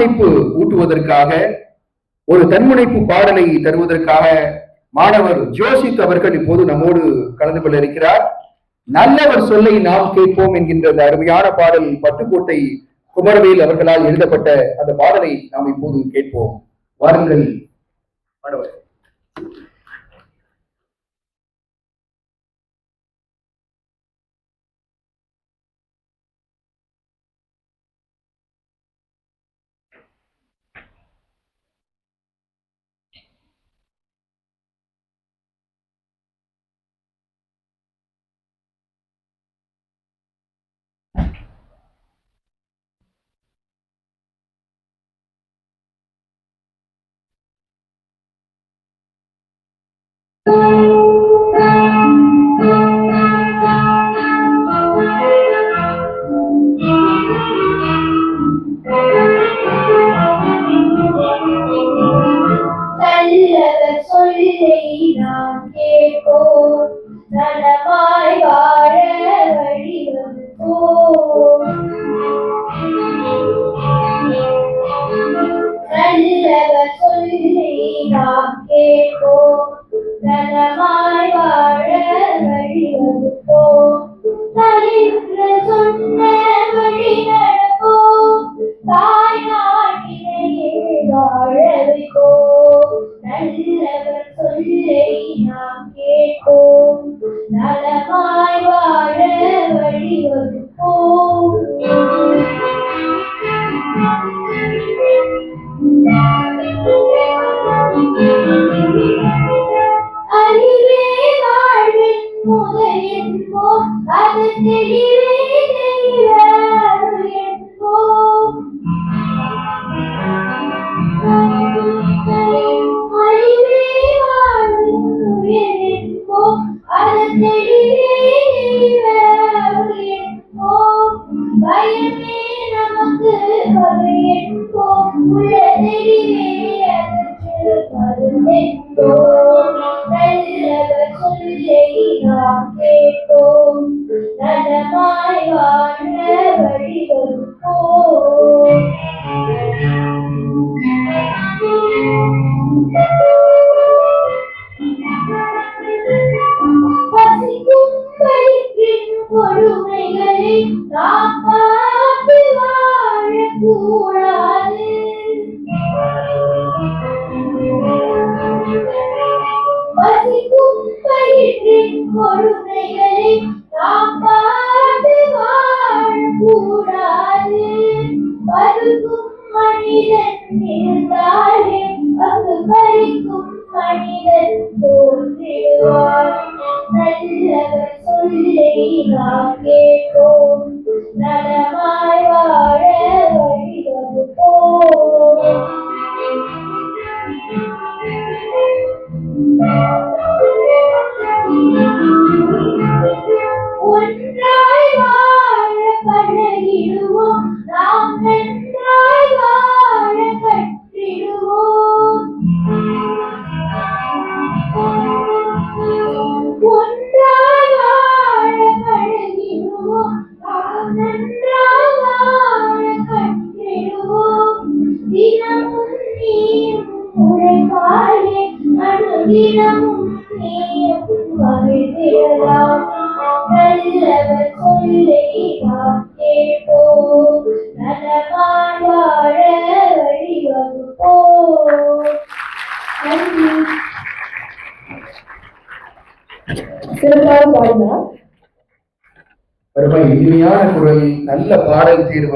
தன்முனைப்பு ஊட்டுவதற்காக ஒரு தன்முனைப்பு பாடலை தருவதற்காக மாணவர் ஜோசித் அவர்கள் இப்போது நம்மோடு கலந்து கொள்ள இருக்கிறார் நல்லவர் சொல்லை நாம் கேட்போம் என்கின்ற அந்த அருமையான பாடல் பட்டுக்கோட்டை குமரவேல் அவர்களால் எழுதப்பட்ட அந்த பாடலை நாம் இப்போது கேட்போம். வாருங்கள். மாணவர் நல்லவர் நாம் கேட்போம் நலமாய் வாழ வழிவகுப்போம் நல்லவர் சொல்லை நாம் கேட்போம் நலமாய் தெளிவ அருள் என்போம் பயமே நமக்கு வகை என்போம் உள்ள தெளிவே அதற்கு மருந்தென்போம் நல்லவர் சொல்லை நாம் கேட்போம் நலமாய் வாழ வழிவகுப்போம். பசிக்கும் வயிற்றின் கொடுமைகளை நாம் பார்த்து வாழக்கூடாது get home, that am I wherever you. அனுதினமும் நீயும் மகிழ்ந்திடலாம் நல்லவர் சொல்லை நாம் கேட்போம் நலமாய் வாழ வழிவகுப்போம் நன்றி சிறப்பாக பாடினார். இனிமையான குரல் நல்ல பாடல் தீர்வு